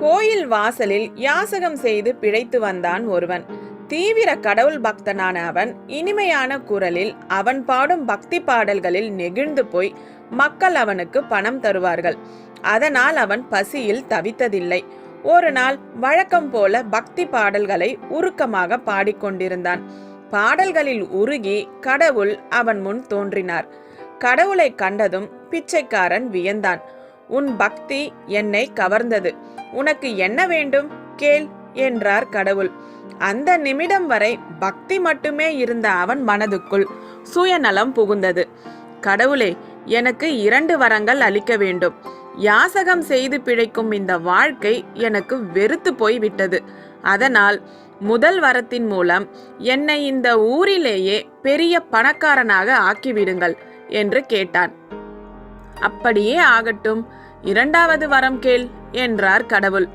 கோயில் வாசலில் யாசகம் செய்து பிழைத்து வந்தான் ஒருவன். தீவிர கடவுள் பக்தனான அவன் இனிமையான குரலில் அவன் பாடும் பக்தி பாடல்களில் நெகிழ்ந்து போய் மக்கள் அவனுக்கு பணம் தருவார்கள். அதனால் அவன் பசியில் தவித்ததில்லை. ஒரு நாள் வழக்கம் போல பக்தி பாடல்களை உருக்கமாக பாடிக்கொண்டிருந்தான் பாடல்களில் உருகி கடவுள் அவன் முன் தோன்றினார். கடவுளை கண்டதும் பிச்சைக்காரன் வியந்தான். உன் பக்தி என்னை கவர்ந்தது. உனக்கு என்ன வேண்டும்? கேள் என்றார் கடவுள். அந்த நிமிடம் வரை பக்தி மட்டுமே இருந்த அவன் மனதுக்குள் சுயநலம் புகுந்தது. கடவுளே எனக்கு இரண்டு வரங்கள் அளிக்க வேண்டும். யாசகம் செய்து பிழைக்கும் இந்த வாழ்க்கை எனக்கு வெறுத்து போய் விட்டது அதனால் முதல் வரத்தின் மூலம் என்னை இந்த ஊரிலேயே பெரிய பணக்காரனாக ஆக்கிவிடுங்கள் என்று கேட்டான். அப்படியே ஆகட்டும் இரண்டாவது வரம் கேள் என்றார் கடவுள்.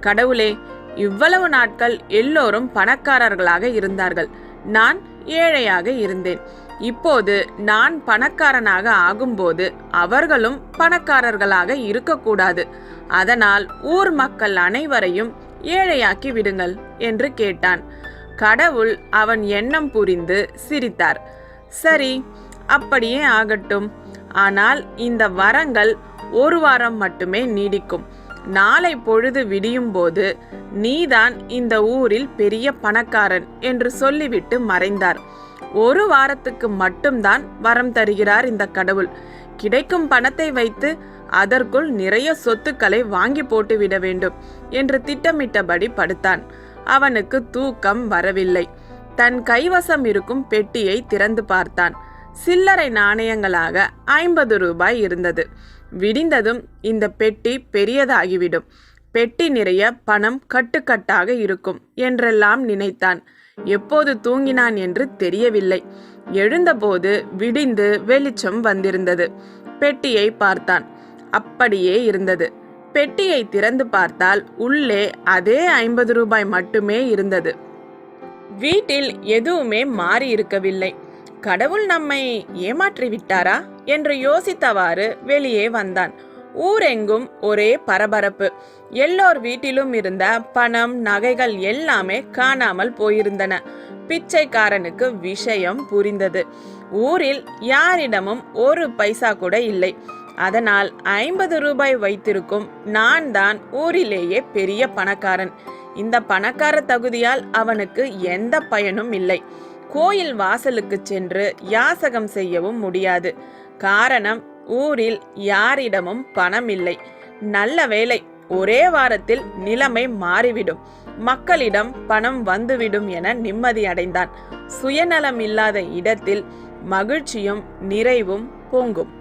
கடவுளே இவ்வளவு நாட்கள் எல்லோரும் பணக்காரர்களாக இருந்தார்கள். நான் ஏழையாக இருந்தேன். இப்போது நான் பணக்காரனாக ஆகும்போது அவர்களும் பணக்காரர்களாக இருக்கக்கூடாது. அதனால் ஊர் மக்கள் அனைவரையும் ஏழையாக்கி விடுங்கள் என்று கேட்டான். கடவுள் அவன் எண்ணம் புரிந்து சிரித்தார். சரி அப்படியே ஆகட்டும். ஆனால் இந்த வரங்கள் ஒரு வாரம் மட்டுமே நீடிக்கும். நாளை பொழுது விடியும் போது நீதான் இந்த ஊரில் பெரிய பணக்காரன் என்று சொல்லிவிட்டு மறைந்தார். ஒரு வாரத்துக்கு மட்டும்தான் வரம் தருகிறார் இந்த கடவுள். கிடைக்கும் பணத்தை வைத்து அதற்குள் நிறைய சொத்துக்களை வாங்கி போட்டுவிட வேண்டும் என்று திட்டமிட்டபடி படுத்தான். அவனுக்கு தூக்கம் வரவில்லை. தன் கைவசம் இருக்கும் பெட்டியை திறந்து பார்த்தான். சில்லறை நாணயங்களாக ஐம்பது ரூபாய் இருந்தது. விடிந்ததும் இந்த பெட்டி பெரியதாகிவிடும். பெட்டி நிறைய பணம் கட்டுக்கட்டாக இருக்கும் என்றெல்லாம் நினைத்தான். எப்போது தூங்கினான் என்று தெரியவில்லை. எழுந்தபோது விடிந்து வெளிச்சம் வந்திருந்தது. பெட்டியை பார்த்தான். அப்படியே இருந்தது. பெட்டியை திறந்து பார்த்தால் உள்ளே அதே ஐம்பது ரூபாய் மட்டுமே இருந்தது. வீட்டில் எதுவுமே மாறி இருக்கவில்லை கடவுள் நம்மை ஏமாற்றி விட்டாரா என்று யோசித்தவாறு வெளியே வந்தான். ஊரெங்கும் ஒரே பரபரப்பு. எல்லோர் வீட்டிலும் இருந்த பணம் நகைகள் எல்லாமே காணாமல் போயிருந்தன. பிச்சைக்காரனுக்கு விஷயம் புரிந்தது. ஊரில் யாரிடமும் ஒரு பைசா கூட இல்லை. அதனால் ஐம்பது ரூபாய் வைத்திருக்கும் நான் தான் ஊரிலேயே பெரிய பணக்காரன். இந்த பணக்கார தகுதியால் அவனுக்கு எந்த பயனும் இல்லை. கோயில் வாசலுக்கு சென்று யாசகம் செய்யவும் முடியாது. காரணம் ஊரில் யாரிடமும் பணம் இல்லை நல்ல வேலை ஒரே வாரத்தில் நிலைமை மாறிவிடும். மக்களிடம் பணம் வந்துவிடும் என நிம்மதி அடைந்தான். சுயநலம் இல்லாத இடத்தில் மகிழ்ச்சியும் நிறைவும் பொங்கும்.